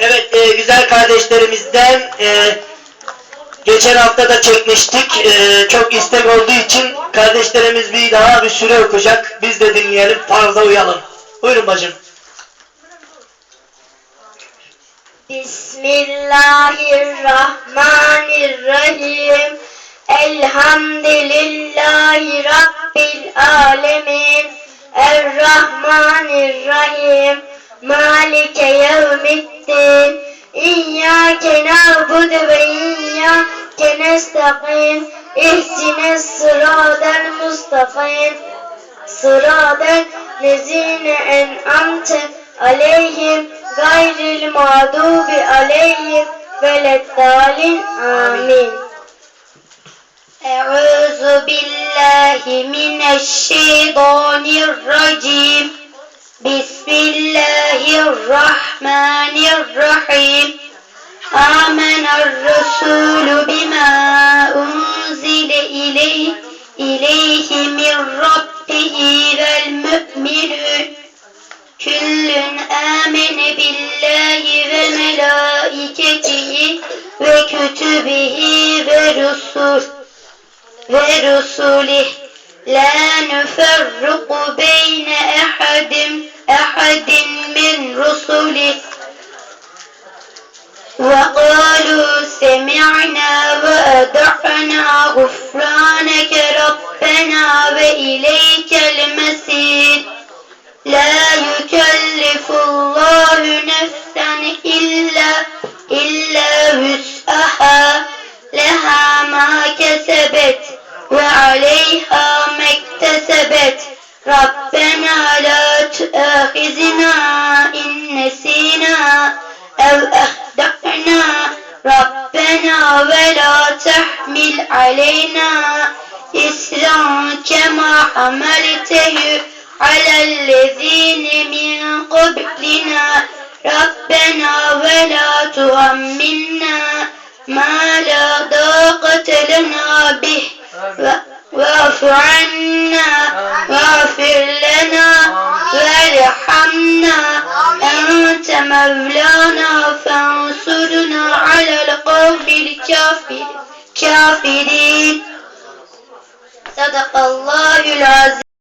Evet e, güzel kardeşlerimizden e, geçen hafta da çekmiştik. E, çok istek olduğu için kardeşlerimiz bir daha bir süre okuyacak. Biz de dinleyelim fazla uyalım. Buyurun bacım. Bismillahirrahmanirrahim. Elhamdülillahi Rabbil Malike yevmiddin. İyyâke na'budu ve iyyâke nesta'in. İhdines sıradan mustakim. Sıradan lezine en'amte aleyhim gayril mağdubi aleyhim veleddalin amin. Euzu billahi mineşşeytanirracim. Bismillahirrahmanirrahim. Amener Resulü bima unzile ileyh ileyhi min rabbihi vel mü'minun. Küllün amene billahi ve melaiketihi ve kütübihi ve rusul ve rusulih la nuferruku وقالوا سمعنا وأطعنا غفرانك ربنا وإليك المسير لا يكلف الله نفسا إلا إلا وسعها لها ما كسبت وعليها ما اكتسبت ربنا لا تؤاخذنا إن نسينا أو أخطأنا تحمل علينا إسرا كما حملته على الذين من قبلنا. ربنا ولا تهمنا ما لا طاقة لنا به. واعف عنا واغفر لنا وارحمنا. أنت مولانا الكافر- الكافرين صدق الله العظيم